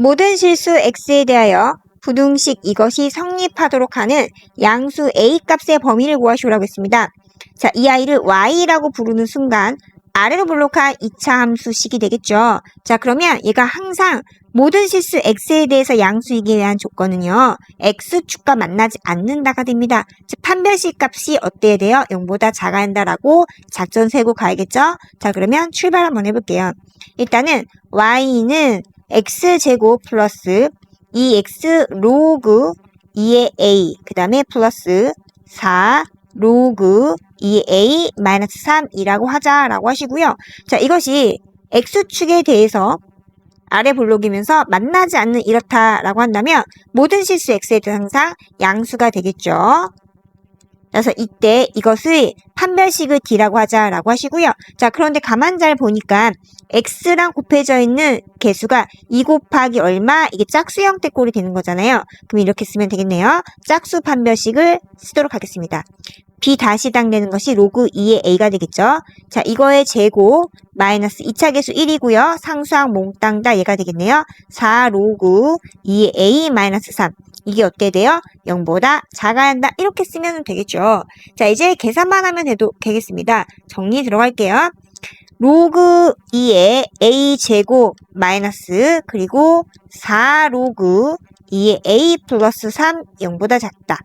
모든 실수 x에 대하여 부등식 이것이 성립하도록 하는 양수 a 값의 범위를 구하시오라고 했습니다. 자, 이 아이를 y라고 부르는 순간 아래로 블록한 2차 함수식이 되겠죠. 자, 그러면 얘가 항상 모든 실수 x에 대해서 양수이기 위한 조건은요. x축과 만나지 않는다가 됩니다. 즉 판별식 값이 어때야 돼요? 0보다 작아야 한다라고 작전 세고 가야겠죠? 자, 그러면 출발 한번 해볼게요. 일단은 y는 x제곱 플러스 2x 로그 2의 a 그 다음에 플러스 4 로그 2a 마이너스 3이라고 하자라고 하시고요. 자 이것이 x축에 대해서 아래 블록이면서 만나지 않는 이렇다라고 한다면 모든 실수 대해서 항상 양수가 되겠죠. 그래서 이때 이것을 판별식을 d라고 하자라고 하시고요. 자, 그런데 가만 잘 보니까 x랑 곱해져 있는 개수가 2 곱하기 얼마 이게 짝수 형태 꼴이 되는 거잖아요. 그럼 이렇게 쓰면 되겠네요. 짝수 판별식을 쓰도록 하겠습니다. b 다시 당되는 것이 로그 2의 a가 되겠죠. 자, 이거의 제곱 마이너스 2차 계수 1이고요. 상수항 몽땅 다 얘가 되겠네요. 4 로그 2의 a 마이너스 3 이게 어때 돼요? 0보다 작아야 한다. 이렇게 쓰면 되겠죠. 자, 이제 계산만 하면 돼도 되겠습니다. 정리 들어갈게요. 로그 2의 a 제곱 마이너스 그리고 4 로그 2의 a 플러스 3 0보다 작다.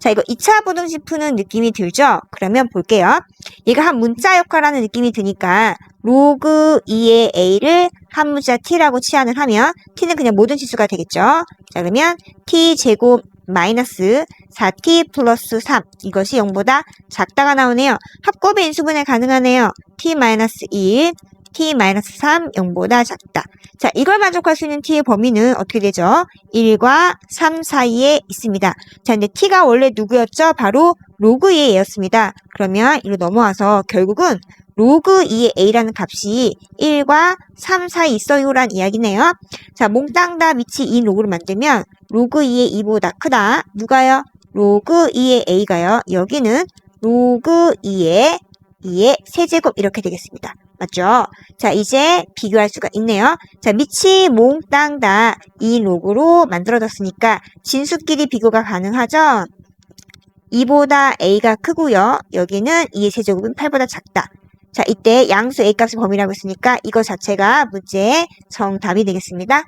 자, 이거 2차 부등식 푸는 느낌이 들죠? 그러면 볼게요. 얘가 한 문자 역할하는 느낌이 드니까 로그 2의 a를 한 문자 t라고 치환을 하면 t는 그냥 모든 지수가 되겠죠? 자, 그러면 t 제곱 마이너스 4t 플러스 3 이것이 0보다 작다가 나오네요. 합곱의 인수분해 가능하네요. t 마이너스 1 t 마이너스 3 0보다 작다. 자, 이걸 만족할 수 있는 t의 범위는 어떻게 되죠? 1과 3 사이에 있습니다. 자, 근데 t가 원래 누구였죠? 바로 로그 2의 a였습니다. 그러면 이로 넘어와서 결국은 로그 2의 a라는 값이 1과 3 사이 있어요란 이야기네요. 자, 몽땅 다 밑이 2 로그를 만들면 로그 2의 2보다 크다. 누가요? 로그 2의 a가요. 여기는 로그 2의 2의 세제곱 이렇게 되겠습니다. 맞죠? 자, 이제 비교할 수가 있네요. 자, 밑이 몽땅 다 이 로그로 만들어졌으니까 진수끼리 비교가 가능하죠? 2보다 a가 크고요. 여기는 2의 세제곱은 8보다 작다. 자, 이때 양수 a 값의 범위라고 했으니까 이거 자체가 문제의 정답이 되겠습니다.